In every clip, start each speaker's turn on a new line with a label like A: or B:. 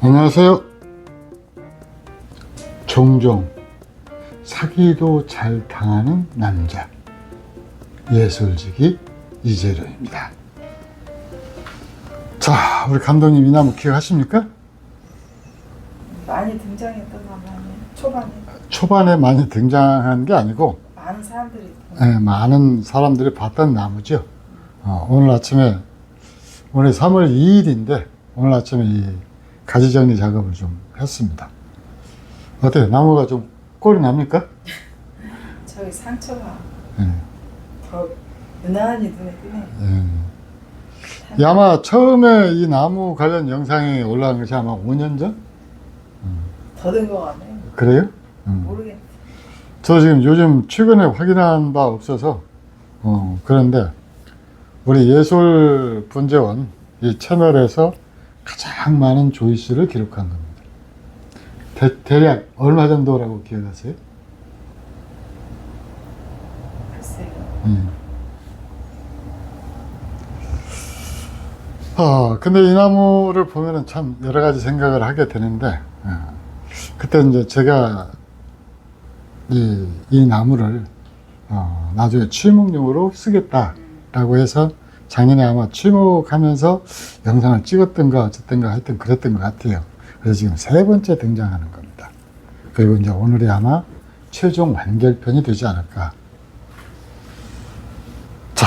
A: 안녕하세요. 종종 사기도 잘 당하는 남자 예술지기 이재료입니다. 자, 우리 감독님 이 나무 기억하십니까?
B: 많이 등장했던 거 아니에요? 초반에
A: 초반에 많이 등장한 게 아니고
B: 많은 사람들이
A: 예, 많은 사람들이 봤던 나무죠. 어, 오늘 아침에 오늘 3월 2일인데 오늘 아침에 이 가지 정리 작업을 좀 했습니다. 어때요? 나무가 좀 꼴이 납니까?
B: 저기 상처가
A: 예,
B: 더 유난히 눈에 띄네.
A: 예. 이 아마 처음에 이 나무 관련 영상이 올라온 것이 아마 5년 전?
B: 더든 거 같네.
A: 그래요? 음.
B: 모르겠네.
A: 저 지금 요즘 최근에 확인한 바 없어서 어, 그런데 우리 예술 분재원 이 채널에서 가장 많은 조회수를 기록한 겁니다. 대, 대략 얼마 정도라고 기억하세요?
B: 글쎄요.
A: 음. 아, 근데 이 나무를 보면은 참 여러 가지 생각을 하게 되는데, 어, 그때 이제 제가 이, 이 나무를 어, 나중에 취목용으로 쓰겠다라고 해서 작년에 아마 취목하면서 영상을 찍었던가 어쨌든가 하여튼 그랬던 것 같아요. 그래서 지금 세 번째 등장하는 겁니다. 그리고 이제 오늘이 아마 최종 완결편이 되지 않을까. 자,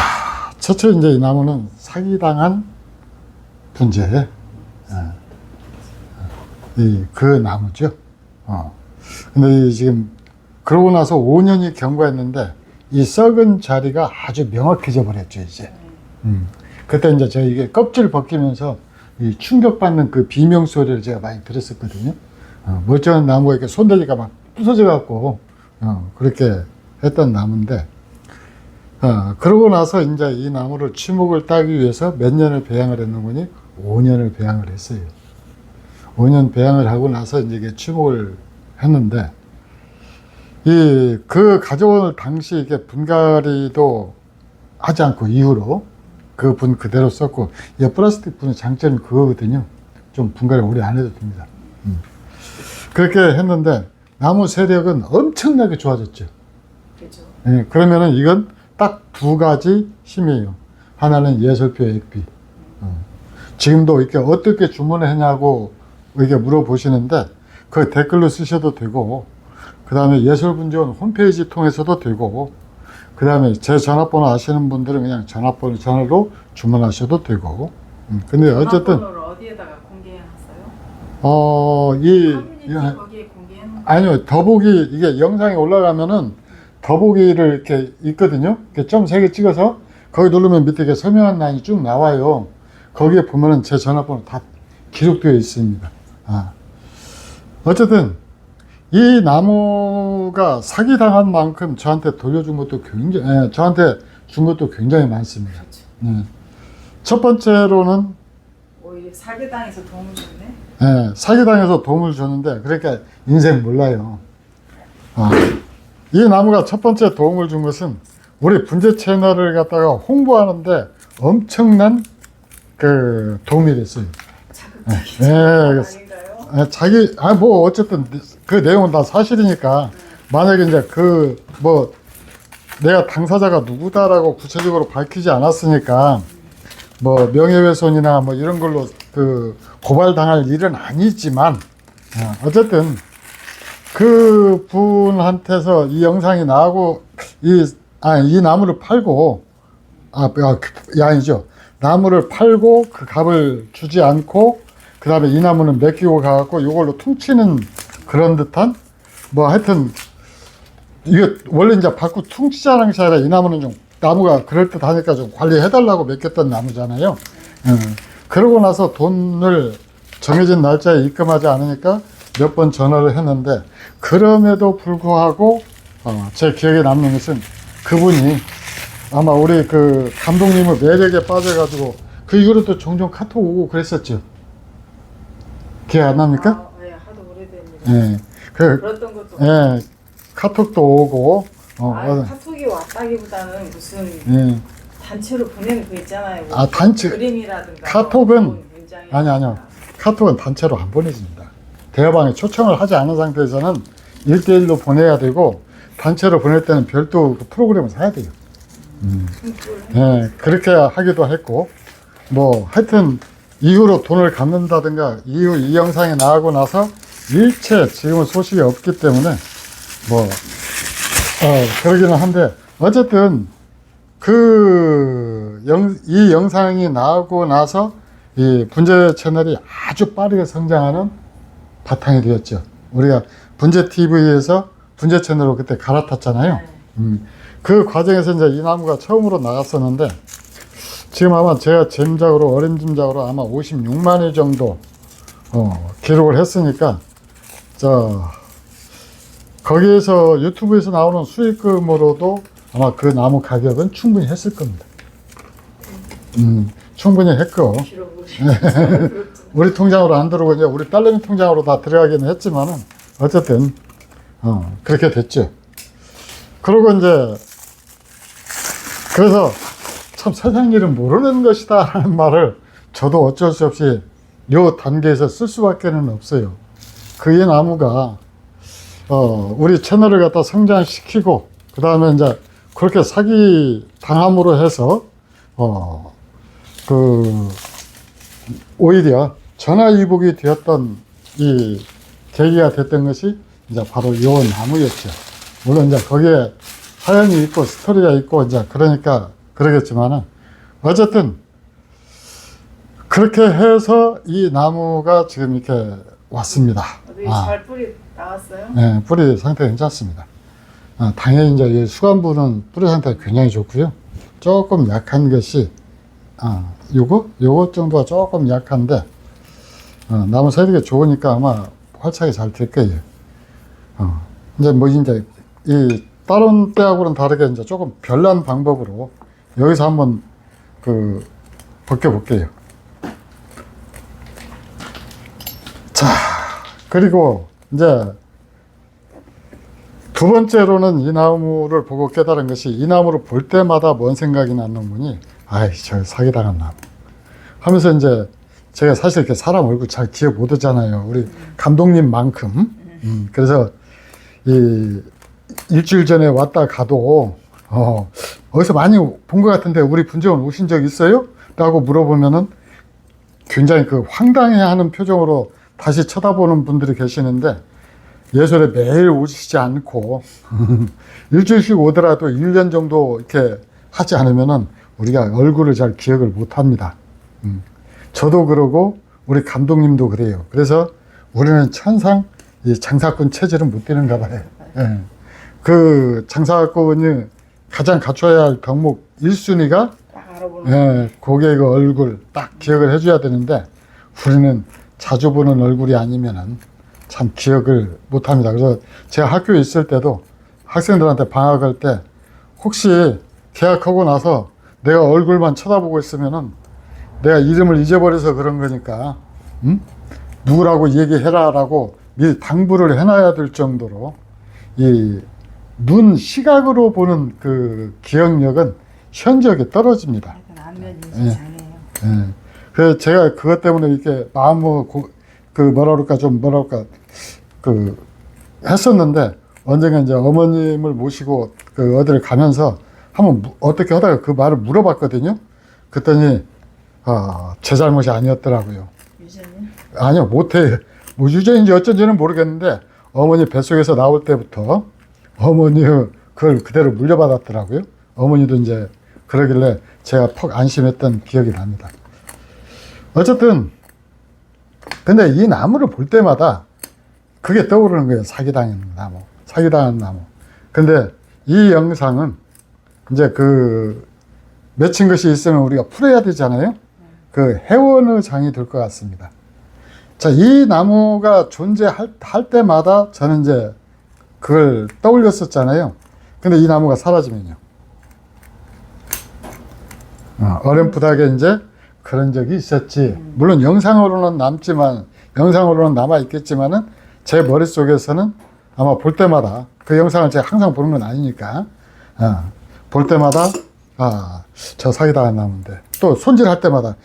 A: 첫째 이제 이 나무는 사기당한 분재의 이그 나무죠. 어. 근데 이 지금 그러고 나서 5년이 경과했는데 이 썩은 자리가 아주 명확해져 버렸죠 이제. 음. 그때 이제 제가 이게 껍질 벗기면서 이 충격받는 그 비명 소리를 제가 많이 들었었거든요. 어, 멀쩡한 나무가 이렇게 손대니까 막 부서져 갖고 어, 그렇게 했던 나무인데 어, 그러고 나서 이제 이 나무를 치목을 따기 위해서 몇 년을 배양을 했는 거니 5년을 배양을 했어요. 5년 배양을 하고 나서 이제 이게 치목을 했는데 이 그 가져올 당시 이게 분갈이도 하지 않고 이후로 그 분 그대로 썼고 이 플라스틱 분의 장점이 그거거든요. 좀 분갈이 오래 안 해도 됩니다. 음. 그렇게 했는데 나무 세력은 엄청나게 좋아졌죠.
B: 그죠.
A: 예, 그러면은 이건 딱 두 가지 힘이에요. 하나는 예설표 액비. 어. 지금도 이렇게 어떻게 주문했냐고 이렇게 물어보시는데 그 댓글로 쓰셔도 되고, 그 다음에 예술분지원 홈페이지 통해서도 되고, 그 다음에 제 전화번호 아시는 분들은 그냥 전화번호 전화로 주문하셔도 되고. 음, 근데 어쨌든,
B: 전화번호를 어디에다가 공개해놨어요?
A: 어, 이,
B: 커뮤니티
A: 이-
B: 거기에 공개해놓은
A: 아니요, 더보기, 이게 영상이 올라가면은 더보기를 이렇게 있거든요. 이렇게 점 세 개 찍어서 거기 누르면 밑에 이렇게 설명한 라인이 쭉 나와요. 거기에 보면은 제 전화번호 다 기록되어 있습니다. 아. 어쨌든, 이 나무가 사기당한 만큼 저한테 돌려준 것도 굉장히, 예, 저한테 준 것도 굉장히 많습니다. 예. 첫 번째로는
B: 오히려 사기당해서 도움을 줬네.
A: 예, 사기당해서 도움을 줬는데, 그러니까 인생 몰라요. 어, 이 나무가 첫 번째 도움을 준 것은 우리 분재 채널을 갖다가 홍보하는데 엄청난 그 도움이 됐어요.
B: 자극적이죠.
A: 예,
B: 아닌가요?
A: 예, 자기, 아, 뭐, 어쨌든 그 내용은 다 사실이니까 만약에 이제 그 뭐 내가 당사자가 누구다라고 구체적으로 밝히지 않았으니까 뭐 명예훼손이나 뭐 이런 걸로 그 고발당할 일은 아니지만 어, 어쨌든 그 분한테서 이 영상이 나오고 이, 아, 이 나무를 팔고 아, 아, 그, 아니죠. 나무를 팔고 그 값을 주지 않고 그 다음에 이 나무는 맡기고 가갖고 이걸로 퉁치는 그런 듯한 뭐 하여튼 이게 원래 이제 것이 아니라 이 나무는 좀 나무가 그럴듯 하니까 좀 관리해달라고 맡겼던 나무잖아요. 음. 그러고 나서 돈을 정해진 날짜에 입금하지 않으니까 몇 번 전화를 했는데 그럼에도 불구하고 어, 제 기억에 남는 것은 그분이 아마 우리 그 감독님의 매력에 빠져가지고 그 이후로 또 종종 카톡 오고 그랬었죠. 기억 안 납니까?
B: 예.
A: 그,
B: 그랬던 것도
A: 예. 카톡도 오고, 어,
B: 아,
A: 어,
B: 카톡이 왔다기보다는 무슨
A: 예.
B: 단체로 보내는 거 있잖아요. 뭐
A: 아, 단체.
B: 그림이라든가
A: 카톡은
B: 뭐.
A: 아니, 아니요. 카톡은 단체로 안 보내집니다. 대화방에 초청을 하지 않은 상태에서는 1대1로 보내야 되고 단체로 보낼 때는 별도 그 프로그램을 사야 돼요. 음. 예, 그렇게 하기도 했고 뭐 하여튼 이후로 돈을 갚는다든가 이후 이 영상이 나가고 나서 일체 지금은 소식이 없기 때문에 뭐 어, 그러기는 한데 어쨌든 그 영, 이 영상이 나오고 나서 이 분재 채널이 아주 빠르게 성장하는 바탕이 되었죠. 우리가 분재 TV에서 분재 채널로 그때 갈아탔잖아요.
B: 네.
A: 음, 그 과정에서 이제 이 나무가 처음으로 나갔었는데 지금 아마 제가 짐작으로 어린 짐작으로 아마 56만 회 정도 어, 기록을 했으니까 저 거기에서 유튜브에서 나오는 수익금으로도 아마 그 나무 가격은 충분히 했을 겁니다. 음, 충분히 했고. 우리 통장으로 안 들어오고 이제 우리 딸내미 통장으로 다 들어가기는 했지만은 어쨌든 어, 그렇게 됐죠. 그리고 이제 그래서 참 세상 일은 모르는 것이다 라는 말을 저도 어쩔 수 없이 요 단계에서 쓸 수밖에는 없어요. 그이 나무가 어, 우리 채널을 갖다 성장시키고 그 다음에 이제 그렇게 사기 당함으로 해서 어, 그 오히려 전화위복이 되었던 이 계기가 됐던 것이 이제 바로 이 나무였죠. 물론 이제 거기에 사연이 있고 스토리가 있고 이제 그러니까 그러겠지만은 어쨌든 그렇게 해서 이 나무가 지금 이렇게 왔습니다. 아.
B: 잘 뿌리 나왔어요?
A: 네, 뿌리 상태 괜찮습니다. 아, 당연히 이제 이 수간부는 뿌리 상태가 굉장히 좋고요. 조금 약한 것이 아, 요거 요거 정도가 조금 약한데 어, 나무 세력이 좋으니까 아마 활착이 잘 될 거예요. 어, 이제 뭐 이제 이 다른 때하고는 다르게 이제 조금 별난 방법으로 여기서 한번 그 벗겨 볼게요. 그리고 이제 두 번째로는 이 나무를 보고 깨달은 것이 이 나무를 볼 때마다 뭔 생각이 나는 분이 아이 저 사기당한 나무. 하면서 이제 제가 사실 이렇게 사람 얼굴 잘 기억 못 하잖아요. 우리 감독님만큼. 음, 그래서 이 일주일 전에 왔다 가도 어, 어디서 많이 본 것 같은데 우리 분재원 오신 적 있어요? 라고 물어보면은 굉장히 그 황당해하는 표정으로 다시 쳐다보는 분들이 계시는데 예술에 매일 오시지 않고 일주일씩 오더라도 1년 정도 이렇게 하지 않으면은 우리가 얼굴을 잘 기억을 못 합니다. 음. 저도 그러고 우리 감독님도 그래요. 그래서 우리는 천상 이 장사꾼 체질은 못 되는가 봐요. 예. 그 장사꾼이 가장 갖춰야 할 덕목 1순위가
B: 딱 알아보는
A: 예, 고객의 얼굴 딱 기억을 해줘야 되는데 우리는 자주 보는 얼굴이 아니면은 참 기억을 못 합니다. 그래서 제가 학교에 있을 때도 학생들한테 방학할 때 혹시 계약하고 나서 내가 얼굴만 쳐다보고 있으면은 내가 이름을 잊어버려서 그런 거니까, 음? 누구라고 얘기해라라고 미리 당부를 해놔야 될 정도로 이 눈 시각으로 보는 그 기억력은 현저하게 떨어집니다.
B: 안면
A: 예.
B: 인식 장애예요.
A: 예. 그래서 제가 그것 때문에 이렇게 마음을 고, 그 뭐라 그럴까 좀 뭐라 그럴까 그 했었는데 언젠가 이제 어머님을 모시고 그 어디를 가면서 한번 무- 어떻게 하다가 그 말을 물어봤거든요. 그랬더니 아, 제 잘못이 아니었더라고요.
B: 유재님
A: 아니요, 못해. 뭐 유전인지 어쩐지는 모르겠는데 어머니 뱃속에서 나올 때부터 어머니 그걸 그대로 물려받았더라고요. 어머니도 이제 그러길래 제가 퍽 안심했던 기억이 납니다. 어쨌든 근데 이 나무를 볼 때마다 그게 떠오르는 거예요. 사기당한 나무, 사기당한 나무. 근데 이 영상은 이제 그 맺힌 것이 있으면 우리가 풀어야 되잖아요. 그 해원의 장이 될 것 같습니다. 자, 이 나무가 존재할 할 때마다 저는 이제 그걸 떠올렸었잖아요. 근데 이 나무가 사라지면요. 어, 어렴풋하게 이제 그런 적이 있었지. 물론 영상으로는 남지만, 영상으로는 남아 있겠지만은 제 머릿속에서는 아마 볼 때마다 그 영상을 제가 항상 보는 건 아니니까, 어, 볼 때마다, 아, 저 사기당한 나무인데. 또 손질할 때마다,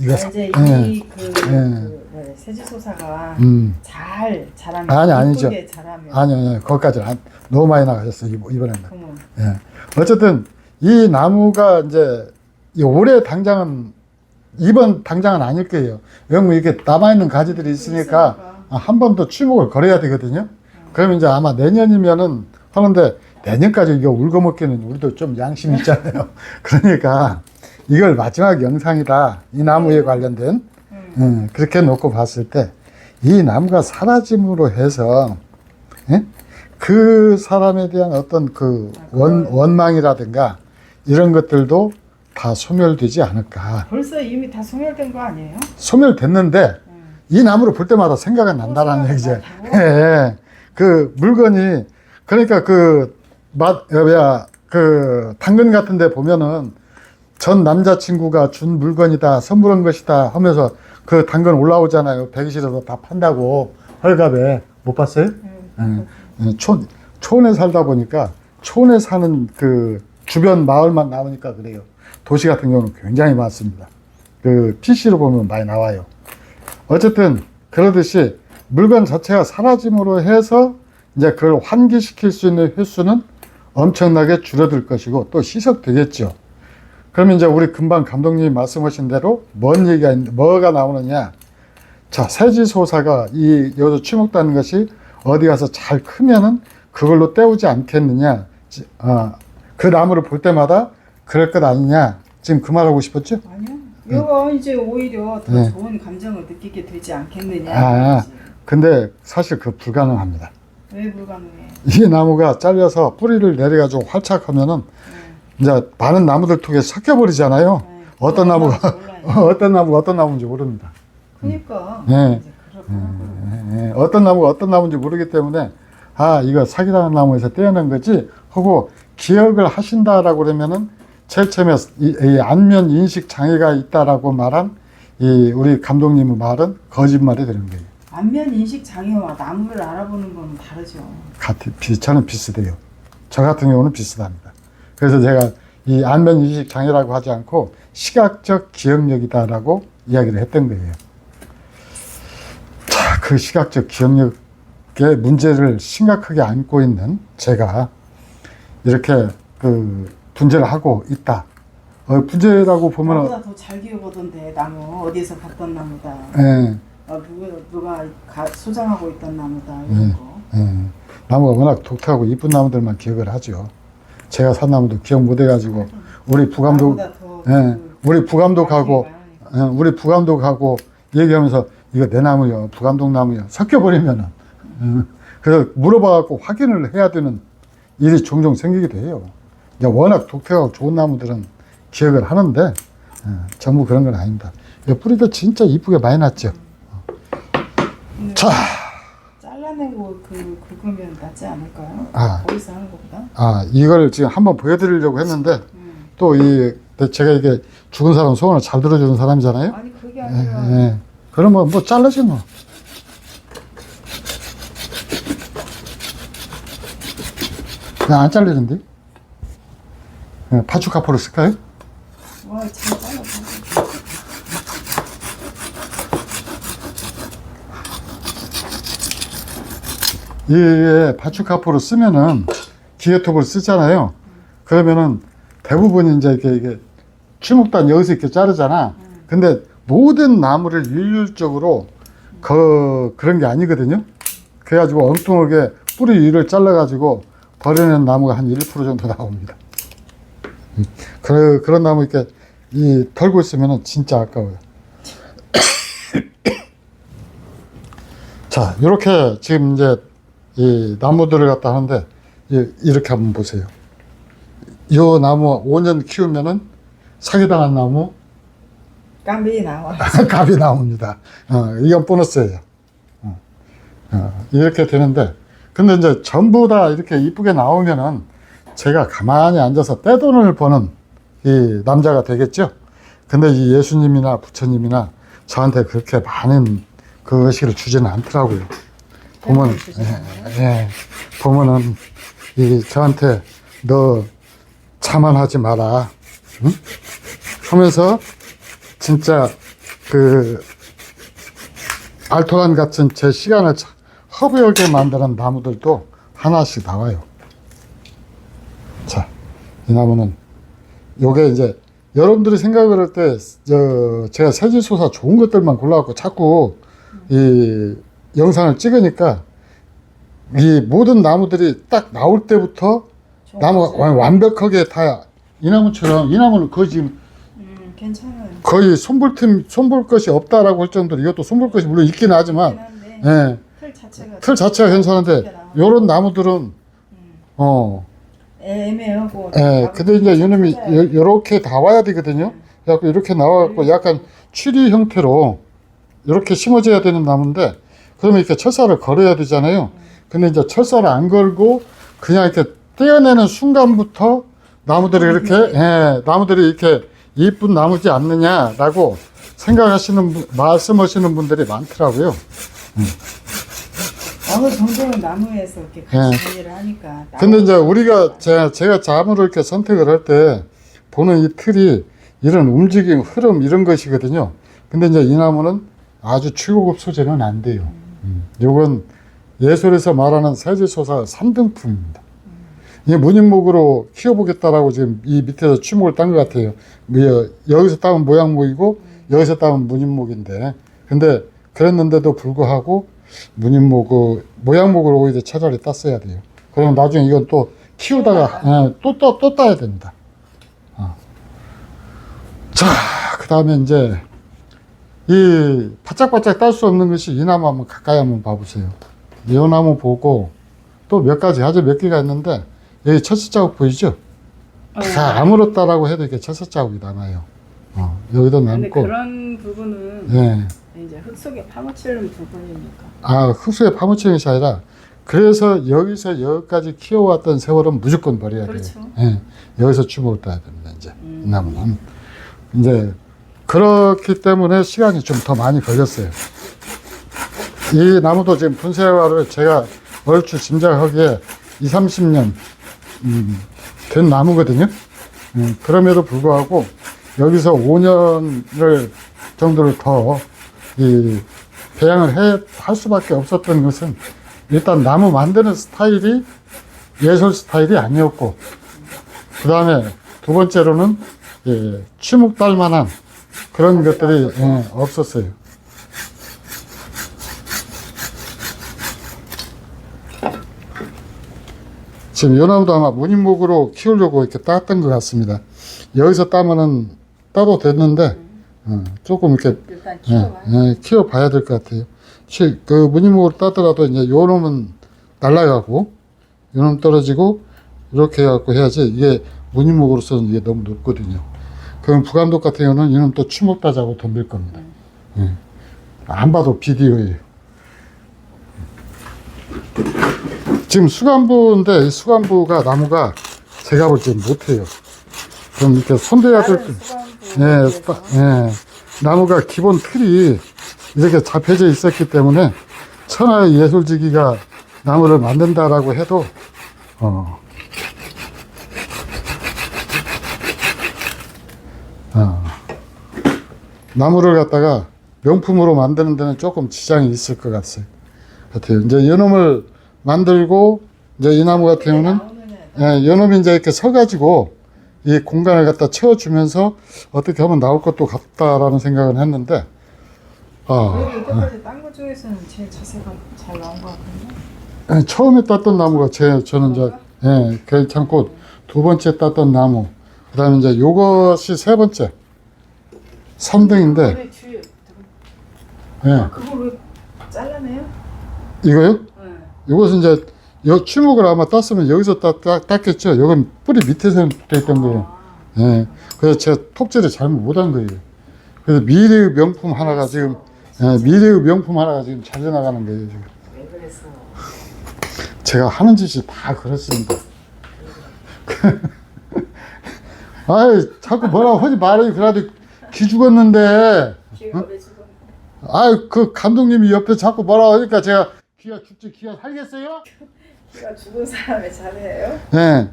A: 이- 이거 사,
B: 이제
A: 예.
B: 이그
A: 예.
B: 그, 네, 세지소사가
A: 음.
B: 잘 자라면
A: 아니, 아니죠.
B: 자라면
A: 아니요, 아니요. 거기까지는 안, 너무 많이 나가셨어요, 이번- 이번에는.
B: 그러면
A: 예. 어쨌든, 이 나무가 이제, 이 올해 당장은, 이번 당장은 아닐 거예요. 왜냐면 이렇게 남아있는 가지들이 있으니까, 아, 한번 더 추목을 걸어야 되거든요. 그러면 이제 아마 내년이면은 하는데, 내년까지 이거 울거먹기는 우리도 좀 양심 있잖아요. 그러니까, 이걸 마지막 영상이다. 이 나무에 관련된.
B: 음.
A: 음, 그렇게 놓고 봤을 때, 이 나무가 사라짐으로 해서, 예? 그 사람에 대한 어떤 그 원, 원망이라든가 이런 것들도 다 소멸되지 않을까.
B: 벌써 이미 다 소멸된 거 아니에요?
A: 소멸됐는데,
B: 음.
A: 이 나무를 볼 때마다 생각은 난다라는
B: 또
A: 얘기죠.
B: 생각이
A: 예, 예. 그 물건이, 그러니까 그, 맛, 어, 뭐야, 그, 당근 같은 데 보면은 전 남자친구가 준 물건이다, 선물한 것이다 하면서 그 당근 올라오잖아요. 대기실에서 다 판다고. 헐갑에. 못 봤어요?
B: 음.
A: 예, 촌, 촌에 살다 보니까 촌에 사는 그 주변 마을만 나오니까 그래요. 도시 같은 경우는 굉장히 많습니다. 그 PC로 보면 많이 나와요. 어쨌든 그러듯이 물건 자체가 사라짐으로 해서 이제 그걸 환기시킬 수 있는 횟수는 엄청나게 줄어들 것이고 또 희석되겠죠. 그러면 이제 우리 금방 감독님이 말씀하신 대로 뭔 얘기가 있, 뭐가 나오느냐. 자, 세지소사가 이 여기서 추목되는 것이 어디 가서 잘 크면은 그걸로 때우지 않겠느냐. 지- 어, 그 나무를 볼 때마다 그럴 것 아니냐. 지금 그 말하고 싶었죠?
B: 아니요. 이거 이제 오히려 더
A: 네.
B: 좋은 감정을 느끼게 되지 않겠느냐.
A: 아.
B: 이거지.
A: 근데 사실 그 불가능합니다.
B: 왜 불가능해?
A: 이 나무가 잘려서 뿌리를 내려가지고 활착하면은
B: 네.
A: 이제 많은 나무들 통해 섞여버리잖아요.
B: 네.
A: 어떤 나무가
B: 몰라요.
A: 어떤 나무가 어떤 나무인지 모릅니다.
B: 그러니까
A: 네.
B: 이제 그렇더라고요.
A: 예, 예. 어떤 나무가 어떤 나무인지 모르기 때문에 아 이거 사기당한 나무에서 떼어낸 거지 하고 기억을 하신다라고 그러면은 이 안면 인식 장애가 있다라고 말한 이 우리 감독님의 말은 거짓말이 되는 거예요.
B: 안면 인식 장애와 나무를 알아보는 건 다르죠.
A: 같은 비, 저는 비슷해요. 저 같은 경우는 비슷합니다. 그래서 제가 이 안면 인식 장애라고 하지 않고 시각적 기억력이다라고 이야기를 했던 거예요. 자, 그 시각적 기억력의 문제를 심각하게 안고 있는 제가 이렇게 그 분재를 하고 있다. 어, 분재라고 보면은
B: 나보다 더잘 기억하던데 나무 어디서 봤던 나무다.
A: 예,
B: 어, 누가 누가 가, 소장하고 있던 나무다
A: 네.
B: 이런 거.
A: 예, 나무가 워낙 독특하고 이쁜 나무들만 기억을 하죠. 제가 산 나무도 기억 못 해가지고 우리 부감독
B: 나보다 더
A: 예,
B: 그
A: 우리 부감독하고. 예, 우리 부감독하고 얘기하면서 이거 내 나무요, 부감독 나무요 섞여버리면은 음, 그래서 물어봐갖고 확인을 해야 되는 일이 종종 생기기도 해요. 이제 워낙 독특하고 좋은 나무들은 기억을 하는데 예, 전부 그런 건 아닙니다. 이 뿌리도 진짜 이쁘게 많이 났죠.
B: 근데
A: 자,
B: 잘라내고 그 긁으면 낫지 않을까요?
A: 아.
B: 거기서 하는 것보다.
A: 아 이걸 지금 한번 보여드리려고 했는데
B: 음.
A: 또 이 제가 이게 죽은 사람 소원을 잘 들어주는 사람이잖아요.
B: 아니 그게
A: 예,
B: 아니라
A: 예. 그러면 뭐 잘라지 뭐. 그냥 안 잘리는데? 예, 파추카포를 쓸까요?
B: 와 잘 잘라.
A: 이 파추카포를 쓰면은 기계톱을 쓰잖아요. 그러면은 대부분 이제 이게, 이게 추목단 여기서 이렇게 자르잖아. 근데 모든 나무를 일률적으로 그, 그런 게 아니거든요. 그래가지고 엉뚱하게 뿌리 위를 잘라가지고 버리는 나무가 한 1% 정도 나옵니다. 음, 그, 그런 나무 이렇게 이 털고 있으면은 진짜 아까워요. 자, 이렇게 지금 이제 이 나무들을 갖다 하는데 이- 이렇게 한번 보세요. 이 나무 5년 키우면은 사기당한 나무
B: 깜비 나와.
A: 값이 나옵니다. 어, 이건 보너스예요. 어, 어, 이렇게 되는데 근데 이제 전부 다 이렇게 이쁘게 나오면은 제가 가만히 앉아서 떼돈을 버는 이 남자가 되겠죠. 근데 이 예수님이나 부처님이나 저한테 그렇게 많은 그 의식을 주지는 않더라고요. 보면 예, 예, 보면은 이 저한테 너 자만하지 마라. 응? 하면서 진짜 그 알토란 같은 제 시간을 차- 허브하게 만드는 나무들도 하나씩 나와요. 자, 이 나무는 요게 이제 여러분들이 생각을 할 때 저 제가 세질소사 좋은 것들만 골라갖고 자꾸 이 영상을 찍으니까 이 모든 나무들이 딱 나올 때부터 나무가? 완- 완벽하게 다 이 나무처럼 이 나무는 거의 지금
B: 음.
A: 거의 손볼 틈 손볼 것이 없다라고 할 정도로 이것도 손볼 것이 물론 있긴 하지만 예,
B: 틀 자체가
A: 틀 자체가 괜찮은데 요런 나무들은 어
B: 애- 애매하고
A: 예, 근데 이제 이놈이 요- 요렇게 나와야 되거든요. 그래갖고 이렇게 나와갖고 약간 추리 형태로 이렇게 심어져야 되는 나무인데 그러면 이렇게 철사를 걸어야 되잖아요. 근데 이제 철사를 안 걸고 그냥 이렇게 떼어내는 순간부터 나무들이 이렇게 예, 나무들이 이렇게 이쁜 나무지 않느냐라고 생각하시는 분, 말씀하시는 분들이 많더라고요.
B: 어느 정도는 나무에서 이렇게 같이 관리를 하니까.
A: 예. 근데 이제 우리가 제가, 제가 자물을 이렇게 선택을 할 때 보는 이 틀이 이런 움직임, 흐름 이런 것이거든요. 근데 이제 이 나무는 아주 최고급 소재는 안 돼요. 음. 요건 예술에서 말하는 세제소사 3등품입니다. 이 무늬목으로 키워보겠다라고 지금 이 밑에서 추목을 딴 것 같아요. 뭐 여기서 따면 모양목이고 여기서 따면 무늬목인데 근데 그랬는데도 불구하고 무늬목 그 모양목으로 오히려 차라리 땄어야 돼요. 그러면 나중에 이건 또 키우다가 예, 또, 또, 또 따야 됩니다. 어. 자, 그 다음에 이제 이 바짝바짝 딸 수 없는 것이 이 나무 한번 가까이 한번 봐보세요. 이 나무 보고 또 몇 가지 아주 몇 개가 있는데 여기 철새 자국 보이죠? 다 아물었다라고 해도 이렇게 철새 자국이 남아요. 어, 여기도 남고,
B: 그런 부분은
A: 예.
B: 이제 흙 속에 파묻히는 부분이니까.
A: 아, 흙수에 파묻히는 것이 아니라, 그래서 여기서 여기까지 키워왔던 세월은 무조건 버려야 돼요.
B: 그렇죠.
A: 예. 여기서 주목을 따야 됩니다, 이제.
B: 음.
A: 이 나무는. 이제, 그렇기 때문에 시간이 좀 더 많이 걸렸어요. 이 나무도 지금 분쇄화를 제가 얼추 짐작하기에 2, 30년, 음, 된 나무거든요. 음, 그럼에도 불구하고 여기서 5년을 정도를 더 이 배양을 해, 할 수밖에 없었던 것은 일단 나무 만드는 스타일이 예술 스타일이 아니었고, 그 다음에 두 번째로는 예, 딸 만한 그런 것들이 예, 없었어요. 지금 요 나무도 아마 무늬목으로 키우려고 이렇게 땄던 것 같습니다. 여기서 따면은 따도 됐는데, 어, 조금 이렇게
B: 일단
A: 예,
B: 키워봐.
A: 예, 키워봐야 될 것 같아요. 키- 그 무늬목으로 따더라도 이제 요 놈은 날라가고, 요 놈 떨어지고, 이렇게 해갖고 해야지 이게 무늬목으로서는 이게 너무 높거든요. 그럼 부감독 같은 경우는 이놈 또 추목 따자고 덤빌 겁니다. 예. 안 봐도 비디오예요. 지금 수간부인데 이 수간부가 나무가 제가 볼 때 못해요. 좀 이렇게 손대야 될
B: 다른
A: 것.
B: 수강부
A: 예, 스파- 예. 나무가 기본 틀이 이렇게 잡혀져 있었기 때문에 천하의 예술지기가 나무를 만든다라고 해도 어, 어, 나무를 갖다가 명품으로 만드는 데는 조금 지장이 있을 것 같아요. 같아요. 이제 이놈을 만들고 이제 이 나무 같은 경우는. 예, 요놈이 이제 이렇게 서가지고 이 공간을 갖다 채워주면서 어떻게 하면 나올 것도 같다라는 생각은 했는데, 아,
B: 딴것 중에서는 제일 자세가 잘 나온 것 같은데.
A: 예, 처음에 땄던 나무가 제, 저는 이제, 예, 괜찮고, 두 번째 땄던 나무, 그 다음에 이제 요것이 세 번째, 3등인데,
B: 왜 주위에
A: 예,
B: 그걸 왜 잘라내요?
A: 이거요?
B: 네.
A: 요것은 이제, 요 추목을 아마 땄으면 여기서 땄, 땄, 땄겠죠? 요건 뿌리 밑에서 됐던 거예요.
B: 아,
A: 예. 그래서 제가 톱질을 잘못 못한 거예요. 그래서 미래의 명품 하나가 지금, 예, 미래의 명품 하나가 지금 잘려 나가는 거예요, 지금.
B: 왜 그랬어?
A: 제가 하는 짓이 다 그렇습니다. 아이, 자꾸 뭐라고 하지 말아요. 그래도 기 죽었는데.
B: 왜 지금?
A: 아이, 그 감독님이 옆에 자꾸 뭐라고 하니까 제가 기가 죽지, 기가 살겠어요?
B: 기가 죽은 사람의 잘해요?
A: 네.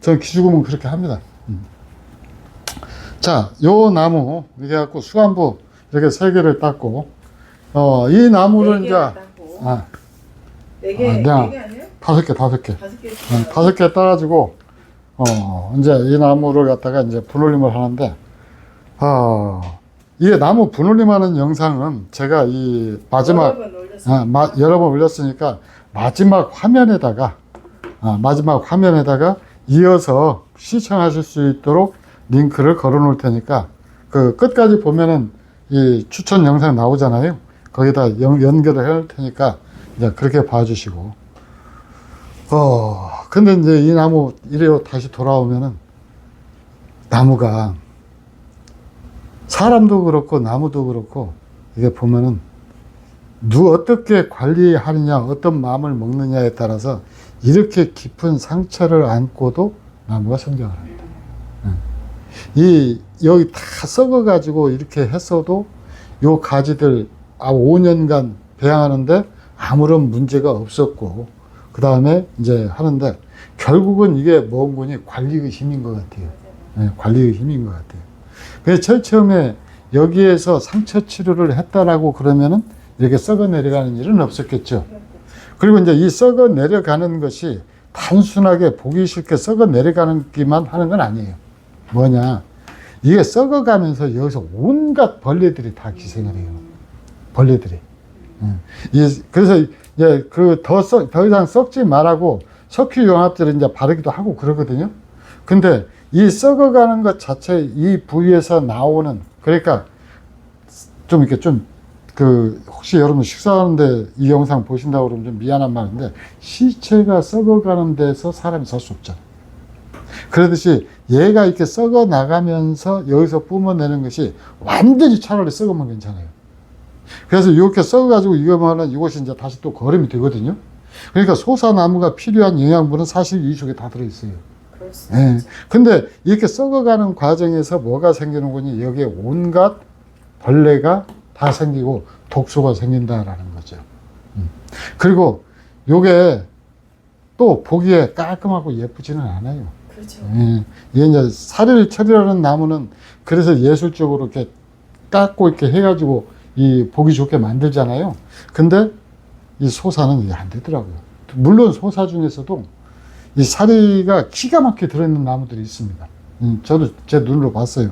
A: 전 기죽으면 그렇게 합니다. 음. 자, 요 나무, 이렇게 갖고 수간부 이렇게 세 개를 땄고, 어, 이 나무를
B: 네
A: 이제. 아,
B: 네 개,
A: 아,
B: 네 개 아니에요?
A: 다섯 개, 다섯 개.
B: 다섯 개.
A: 어, 다섯 개 따가지고, 어, 이제 이 나무를 갖다가 이제 분올림을 하는데, 어, 이게 나무 분올림하는 영상은 제가 이 마지막,
B: 여러 번.
A: 아, 마, 여러 번 올렸으니까 마지막 화면에다가 아, 마지막 화면에다가 이어서 시청하실 수 있도록 링크를 걸어 놓을 테니까 그 끝까지 보면은 이 추천 영상 나오잖아요. 거기다 연, 연결을 해 놓을 테니까 이제 그렇게 봐주시고 어 근데 이제 이 나무 이래요 다시 돌아오면은 나무가 사람도 그렇고 나무도 그렇고 이게 보면은 누 어떻게 관리하느냐, 어떤 마음을 먹느냐에 따라서 이렇게 깊은 상처를 안고도 나무가 성장을 합니다. 응. 이 여기 다 썩어 가지고 이렇게 했어도 요 가지들 아 5년간 배양하는데 아무런 문제가 없었고 그 다음에 이제 하는데 결국은 이게 뭔 거니 관리의 힘인 것 같아요. 네, 관리의 힘인 것 같아요. 그래서 처음에 여기에서 상처 치료를 했다라고 그러면은 이렇게 썩어 내려가는 일은 없었겠죠. 그리고 이제 이 썩어 내려가는 것이 단순하게 보기 싫게 썩어 내려가는 기만 하는 건 아니에요. 뭐냐. 이게 썩어가면서 여기서 온갖 벌레들이 다 기생을 해요. 벌레들이. 그래서 이제 그더 썩, 더 이상 썩지 말라고 석유 용합제를 이제 바르기도 하고 그러거든요. 근데 이 썩어가는 것 자체 이 부위에서 나오는 그러니까 좀 이렇게 좀 그 혹시 여러분 식사하는데 이 영상 보신다고 그러면 좀 미안한 말인데 시체가 썩어가는 데서 사람이 살 수 없잖아요. 그러듯이 얘가 이렇게 썩어 나가면서 여기서 뿜어내는 것이 완전히 차라리 썩으면 괜찮아요. 그래서 이렇게 썩어가지고 이거면은 이것이 이제 다시 또 거름이 되거든요. 그러니까 소사나무가 필요한 영양분은 사실 이 속에 다 들어있어요. 예.
B: 있지.
A: 근데 이렇게 썩어가는 과정에서 뭐가 생기는 거니 여기에 온갖 벌레가 다 생기고 독소가 생긴다라는 거죠. 음. 그리고 요게 또 보기에 깔끔하고 예쁘지는 않아요.
B: 그렇죠.
A: 예. 이게 이제 사릴 철이라는 나무는 그래서 예술적으로 이렇게 깎고 이렇게 해가지고 이 보기 좋게 만들잖아요. 근데 이 소사는 이게 안 되더라고요. 물론 소사 중에서도 이 사리가 기가 막히게 들어있는 나무들이 있습니다. 음, 저도 제 눈으로 봤어요.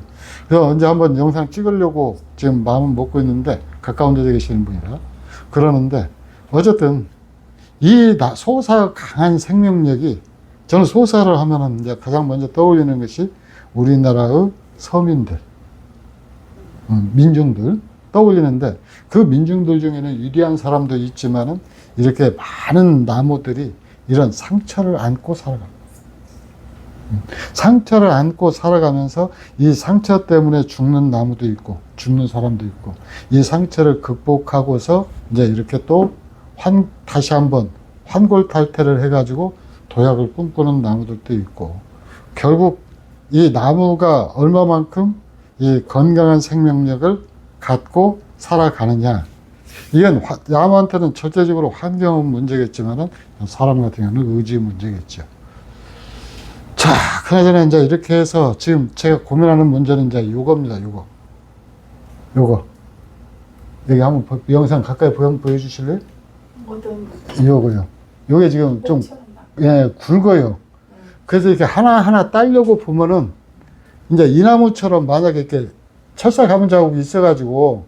A: 그래서 언제 한번 영상 찍으려고 지금 마음을 먹고 있는데 가까운 데 계시는 분이라 그러는데 어쨌든 이 나- 소사 강한 생명력이 저는 소사를 하면은 이제 가장 먼저 떠올리는 것이 우리나라의 서민들, 음, 민중들 떠올리는데 그 민중들 중에는 위대한 사람도 있지만은 이렇게 많은 나무들이 이런 상처를 안고 살아갑니다. 음, 상처를 안고 살아가면서 이 상처 때문에 죽는 나무도 있고 죽는 사람도 있고 이 상처를 극복하고서 이제 이렇게 또 환, 다시 한번 환골탈태를 해가지고 도약을 꿈꾸는 나무들도 있고 결국 이 나무가 얼마만큼 이 건강한 생명력을 갖고 살아가느냐 이건 화- 나무한테는 절대적으로 환경은 문제겠지만은 사람 같은 경우는 의지 문제겠죠. 자, 그나저나 이제 이렇게 해서 지금 제가 고민하는 문제는 이제 요겁니다. 요거. 요거. 여기 한번 보- 영상 가까이 보여, 보여주실래요?
B: 어떤
A: 요거요. 요게 지금 좀. 예, 굵어요. 그래서 이렇게 하나하나 따려고 보면은 이제 이 나무처럼 만약에 이렇게 철사 가문 자국이 있어가지고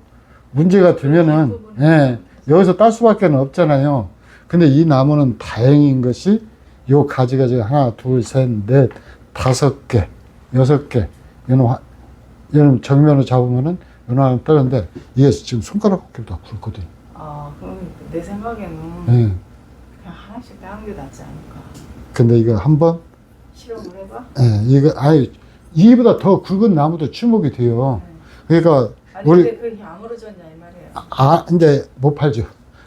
A: 문제가 되면은, 예, 여기서 딸 수밖에 없잖아요. 근데 이 나무는 다행인 것이 요 가지가 지금 하나, 둘, 셋, 넷, 다섯 개, 여섯 개. 얘는, 화- 얘는 정면으로 잡으면은 하나 따는데 이게 지금 손가락 겹다 굵거든.
B: 아, 그럼 내 생각에는
A: 예.
B: 그냥 하나씩 따는 게 낫지 않을까.
A: 근데 이거 한번
B: 실험을 해봐.
A: 예, 이거 아니 이보다 더 굵은 나무도 주목이 돼요. 그러니까
B: 아니
A: 우리
B: 근데 그게 아무러졌냐 이 말이에요.
A: 아 이제 못 팔죠.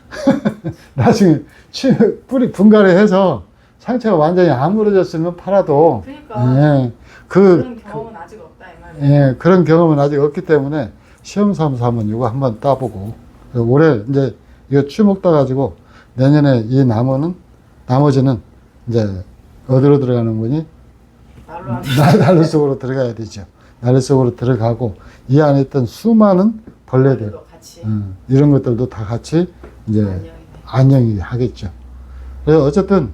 A: 나중에 치- 뿌리 분갈이 해서 상처가 완전히 아물어졌으면 팔아도
B: 그러니까
A: 예, 그
B: 그런 경험은 아직 없다 이 말이에요.
A: 예, 그런 경험은 아직 없기 때문에 시험 삼아서 한번 이거 한번 따보고 올해 이제 이거 추목 따가지고 내년에 이 나무는 나머지는 이제 어디로 들어가는 거니?
B: 말로 안
A: 나- 난로 속으로 들어가야 되죠. 난로 속으로 들어가고 이 안에 있던 수많은 벌레들,
B: 걸리고 같이
A: 음, 이런 것들도 다 같이 이제
B: 안녕히
A: 안녕이 하겠죠. 그래서 어쨌든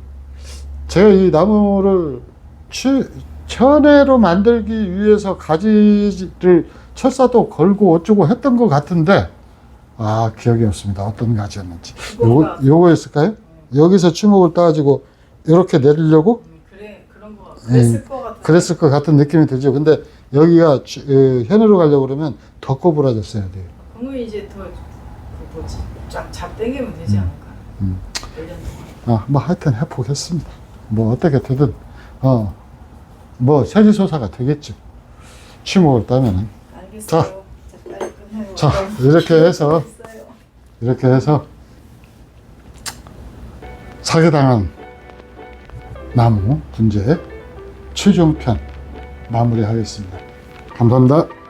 A: 제가 이 나무를 취, 천혜로 만들기 위해서 가지를 철사도 걸고 어쩌고 했던 것 같은데 아 기억이 없습니다. 어떤 가지였는지. 요거 요거였을까요? 여기서 추목을 따가지고 이렇게 내리려고
B: 음, 그래 그런 거 그랬을 것 같아.
A: 그랬을 것 같은 느낌이 들죠. 근데 여기가 취- 에, 현으로 가려고 그러면 더 꼬부라졌어야 돼요.
B: 그러면 이제 더 그 뭐지 쫙 잡 당기면 되지 않을까?
A: 음.
B: 1년 동안.
A: 아, 뭐 하여튼 해보겠습니다. 뭐 어떻게 되든 어, 뭐 세리소사가 되겠죠. 취목을 따면은
B: 알겠어요.
A: 자.
B: 자.
A: 자 이렇게 해서. 이렇게 해서 사기당한 나무 분재 최종편 마무리하겠습니다. 감사합니다.